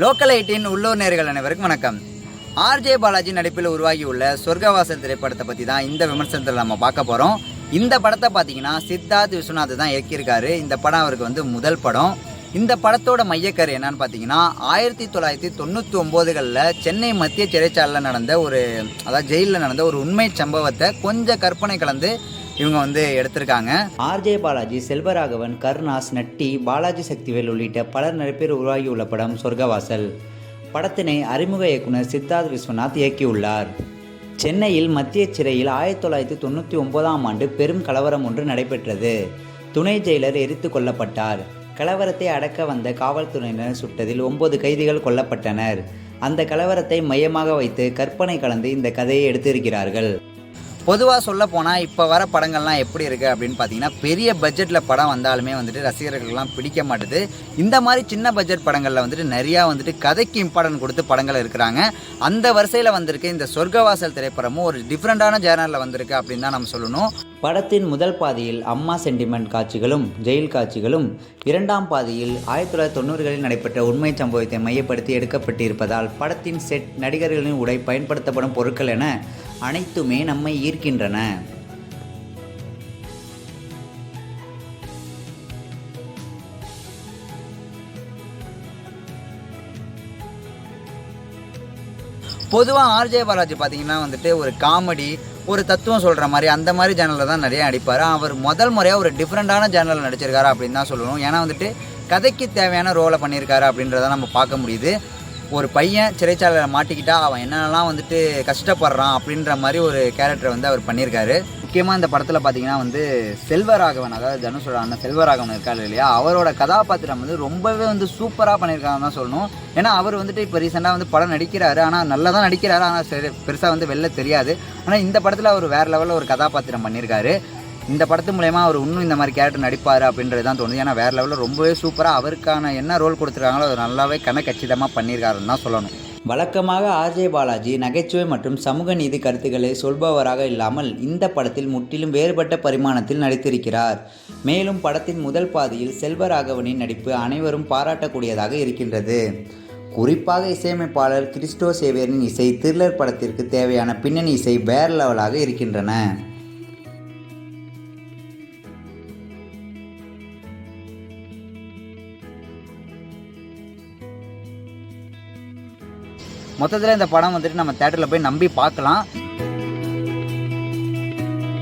Local eighteen உள்ளூர் நேர்கள் அனைவருக்கும் வணக்கம். ஆர்ஜே பாலாஜி நடிப்பில் உருவாகியுள்ள சொர்க்கவாசல் திரைப்படத்தை பற்றி தான் இந்த விமர்சனத்தில் நம்ம பார்க்க போகிறோம் இந்த படத்தை பார்த்தீங்கன்னா சித்தார்த் விஸ்வநாத் தான் இயக்கியிருக்காரு. இந்த படம் அவருக்கு வந்து முதல் படம். இந்த படத்தோட மையக்கரு என்னன்னு பார்த்தீங்கன்னா ஆயிரத்தி தொள்ளாயிரத்தி தொண்ணூற்றி ஒம்போதுகளில் சென்னை மத்திய சிறைச்சாலையில் நடந்த ஒரு அதாவது ஜெயிலில் நடந்த ஒரு உண்மை சம்பவத்தை கொஞ்சம் கற்பனை கலந்து இவங்க வந்து எடுத்திருக்காங்க. ஆர்ஜே பாலாஜி செல்வராகவன் கருணாஸ் நட்டி பாலாஜி சக்திவேல் உள்ளிட்ட பலர் நிறைய உருவாகியுள்ள படம் சொர்க்கவாசல். படத்தினை அறிமுக இயக்குனர் சித்தார்த் விஸ்வநாத் இயக்கியுள்ளார். சென்னையில் மத்திய சிறையில் ஆயிரத்தி தொள்ளாயிரத்தி தொண்ணூற்றி ஒன்பதாம் ஆண்டு பெரும் கலவரம் ஒன்று நடைபெற்றது. துணை ஜெயிலர் எரித்து கொல்லப்பட்டார். கலவரத்தை அடக்க வந்த காவல்துறையினர் சுட்டதில் ஒன்பது கைதிகள் கொல்லப்பட்டனர். அந்த கலவரத்தை மையமாக வைத்து கற்பனை கலந்து இந்த கதையை எடுத்திருக்கிறார்கள். பொதுவாக சொல்ல போனால் இப்போ வர படங்கள்லாம் எப்படி இருக்குது அப்படின்னு பார்த்தீங்கன்னா பெரிய பட்ஜெட்டில் படம் வந்தாலுமே வந்துட்டு ரசிகர்கள்லாம் பிடிக்க மாட்டுது. இந்த மாதிரி சின்ன பட்ஜெட் படங்களில் வந்துட்டு நிறையா வந்துட்டு கதைக்கு இம்பார்ட்டன்ட் கொடுத்து படங்கள் இருக்கிறாங்க அந்த வரிசையில் வந்திருக்கு இந்த சொர்க்கவாசல் திரைப்படமும் ஒரு டிஃப்ரெண்ட்டான ஜேனரில் வந்திருக்கு அப்படின்னு தான் நம்ம சொல்லணும். படத்தின் முதல் பாதியில் அம்மா சென்டிமெண்ட் காட்சிகளும் ஜெயில் காட்சிகளும் இரண்டாம் பாதியில் ஆயிரத்தி தொள்ளாயிரத்தி தொண்ணூறுகளில் நடைபெற்ற உண்மை சம்பவத்தை மையப்படுத்தி எடுக்கப்பட்டிருப்பதால் படத்தின் செட் நடிகர்களின் உடை பயன்படுத்தப்படும் பொருட்கள் என அனைத்துமே நம்மை ஈர்க்கின்றன. பொதுவாக ஆர்ஜே பாலாஜி பார்த்தீங்கன்னா வந்துட்டு ஒரு காமெடி ஒரு தத்துவம் சொல்கிற மாதிரி அந்த மாதிரி ஜேனலில் தான் நிறைய நடிப்பார். அவர் முதல் முறையாக ஒரு டிஃப்ரெண்ட்டான ஜேனலில் நடிச்சிருக்காரு அப்படின்னு தான் சொல்லணும். ஏன்னா வந்துட்டு கதைக்கு தேவையான ரோலை பண்ணியிருக்காரு அப்படின்றத நம்ம பார்க்க முடியுது. ஒரு பையன் சிறைச்சாலையில் மாட்டிக்கிட்டா அவன் என்னென்னலாம் வந்துட்டு கஷ்டப்படுறான் அப்படின்ற மாதிரி ஒரு கேரக்டரை வந்து அவர் பண்ணியிருக்காரு. முக்கியமாக இந்த படத்தில் பார்த்தீங்கன்னா வந்து செல்வராகவன் அதாவது தனுஷோட அண்ணன் செல்வராகவன் இருக்காரு இல்லையா? அவரோட கதாபாத்திரம் வந்து ரொம்பவே வந்து சூப்பராக பண்ணியிருக்காங்கன்னு தான் சொல்லணும். ஏன்னா அவர் வந்துட்டு இப்போ ரீசெண்டாக வந்து படம் நடிக்கிறாரு. ஆனால் நல்லா தான் நடிக்கிறாரு. ஆனால் சரி பெருசாக வந்து வெளில தெரியாது. ஆனால் இந்த படத்தில் அவர் வேறு லெவலில் ஒரு கதாபாத்திரம் பண்ணியிருக்காரு. இந்த படத்து மூலயமா அவர் இன்னும் இந்த மாதிரி கேரக்டர் நடிப்பார் அப்படின்றது தான் தோணுது. ஏன்னா வேறு லெவலில் ரொம்பவே சூப்பராக அவருக்கான என்ன ரோல் கொடுத்துருக்காங்களோ அது நல்லாவே கணக்கச்சிதமாக பண்ணியிருக்காருன்னு தான் சொல்லணும். வழக்கமாக ஆர்ஜே பாலாஜி நகைச்சுவை மற்றும் சமூக நீதி கருத்துக்களை சொல்பவராக இல்லாமல் இந்த படத்தில் முற்றிலும் வேறுபட்ட பரிமாணத்தில் நடித்திருக்கிறார். மேலும் படத்தின் முதல் பாதியில் செல்வராகவனின் நடிப்பு அனைவரும் பாராட்டக்கூடியதாக இருக்கின்றது. குறிப்பாக இசையமைப்பாளர் கிறிஸ்டோ சேவியரின் இசை த்ரில்லர் படத்திற்கு தேவையான பின்னணி இசை வேறு லெவலாக இருக்கின்றன. மொத்தத்தில் இந்த படம் வந்துட்டு நம்ம தேட்டரில் போய் நம்பி பார்க்கலாம்.